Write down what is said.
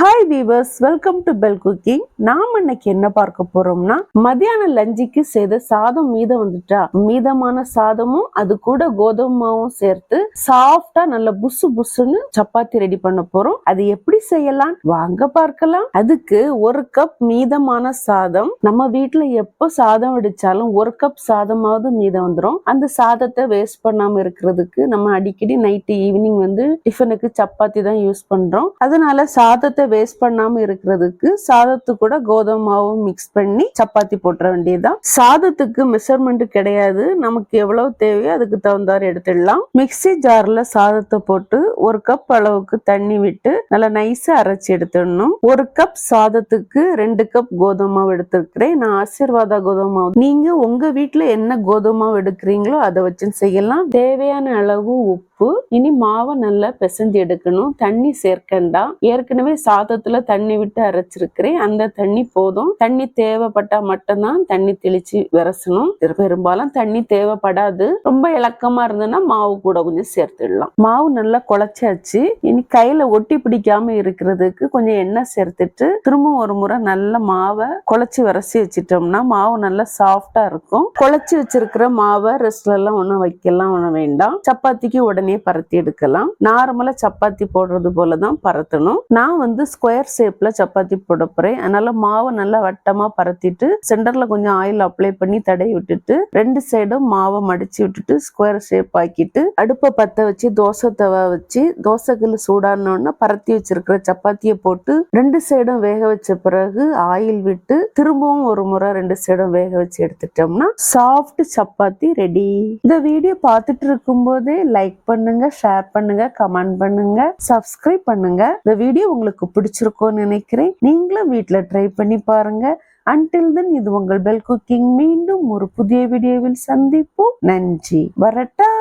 Hi viewers welcome to bell cooking நாம இன்னைக்கு என்ன பார்க்க போறோம்னா மதியான லஞ்சுக்கு செய்த சாதம் மீதம் வந்துட்டா. மீதமான சாதமும் அது கூட கோதுமை மாவும் சேர்த்து சாஃப்டா நல்ல புசு புசுன்னு சப்பாத்தி ரெடி பண்ண போறோம். அது எப்படி செய்யலாம்? வாங்க பார்க்கலாம். அதுக்கு ஒரு கப் மீதமான சாதம். நம்ம வீட்டுல எப்போ சாதம் வடிச்சாலும் ஒரு கப் சாதமாவது மீதம் வந்துடும் அந்த சாதத்தை வேஸ்ட் பண்ணாம இருக்கிறதுக்கு நம்ம அடிக்கடி நைட்டு ஈவினிங் வந்து டிஃபனுக்கு சப்பாத்தி தான் யூஸ் பண்றோம். அதனால சாதத்தை வேஸ்ட் பண்ணாம இருக்கிறதுக்கு சாதத்து கூட கோதுமை மாவும் மிக்ஸ் பண்ணி சப்பாத்தி போட்டுற வேண்டியதுதான். சாதத்துக்கு மெஷர்மெண்ட் கிடையாது. நமக்கு எவ்வளவு தேவையோ அதுக்கு தகுந்தாறு எடுத்துடலாம். மிக்ஸி ஜார்ல சாதத்தை போட்டு ஒரு கப் அளவுக்கு தண்ணி விட்டு நல்லா நைஸா அரைச்சி எடுத்துடணும். ஒரு கப் சாதத்துக்கு ரெண்டு கப் கோதுமை மாவு எடுத்திருக்கிறேன். நான் ஆசீர்வாதா கோதுமை மாவு. நீங்க உங்க வீட்டுல என்ன கோதுமை மாவு எடுக்கிறீங்களோ அதை வச்சு செய்யலாம். தேவையான அளவு உப்பு உப்பு இனி மாவை நல்லா பிசைஞ்சு எடுக்கணும். தண்ணி சேர்க்கண்டாம் ஏற்கனவே சாதத்துல தண்ணி விட்டு அரைச்சிருக்கிறேன். அந்த தண்ணி போதும். தண்ணி தேவைப்பட்டா மட்டும்தான் தண்ணி தெளிச்சு விரசணும். பெரும்பாலும் தண்ணி தேவைப்படாது. ரொம்ப இலக்கமா இருந்ததுன்னா மாவு கூட கொஞ்சம் சேர்த்துடலாம். மாவு நல்லா குழச்சாச்சு. இனி கையில ஒட்டி பிடிக்காம இருக்கிறதுக்கு கொஞ்சம் எண்ணெய் சேர்த்துட்டு திரும்ப ஒரு முறை நல்ல மாவை குழச்சி விரசி வச்சிட்டோம்னா மாவு நல்லா சாஃப்டா இருக்கும். குழச்சி வச்சிருக்கிற மாவை ரெஸ்ட்ல எல்லாம் ஒண்ணும் வைக்கலாம் ஒண்ணும் வேண்டாம். சப்பாத்திக்கு உடனே பரத்தி எடுக்கலாம். நார்மலா சப்பாத்தி போடுறது போல தான் பரத்தணும். நான் வந்து ஸ்கொயர் ஷேப்ல சப்பாத்தி போட போறேன். அதனால மாவை நல்லா வட்டமா பரத்திட்டு சென்டர்ல கொஞ்சம் ஆயில் அப்ளை பண்ணி தடவி விட்டுட்டு ரெண்டு சைடும் மாவை மடிச்சு விட்டுட்டு ஸ்கொயர் ஷேப் ஆக்கிட்டு அடுப்பை பத்த வச்சு தோசை தவா வச்சு தோசைக்கல் சூடானோன்னா பரத்தி வச்சிருக்கிற சப்பாத்தியை போட்டு ரெண்டு சைடும் வேக வச்ச பிறகு ஆயில் விட்டு திரும்பவும் ஒரு முறை ரெண்டு சைடும் வேக வச்சு எடுத்துட்டோம்னா சாஃப்ட் சப்பாத்தி ரெடி இந்த வீடியோ பார்த்துட்டு இருக்கும் போதே லைக் பண்ணுங்க ஷேர் பண்ணுங்க கமெண்ட் பண்ணுங்க சப்ஸ்கிரைப் பண்ணுங்க. இந்த வீடியோ உங்களுக்கு பிடிச்சிருக்கும்னு நினைக்கிறேன். நீங்களும் வீட்டில் ட்ரை பண்ணி பாருங்க. அன்டில் தென் இது உங்கள் பெல் குக்கிங் மீண்டும் ஒரு புதிய வீடியோவில் சந்திப்போம். நன்றி. வரட்டா!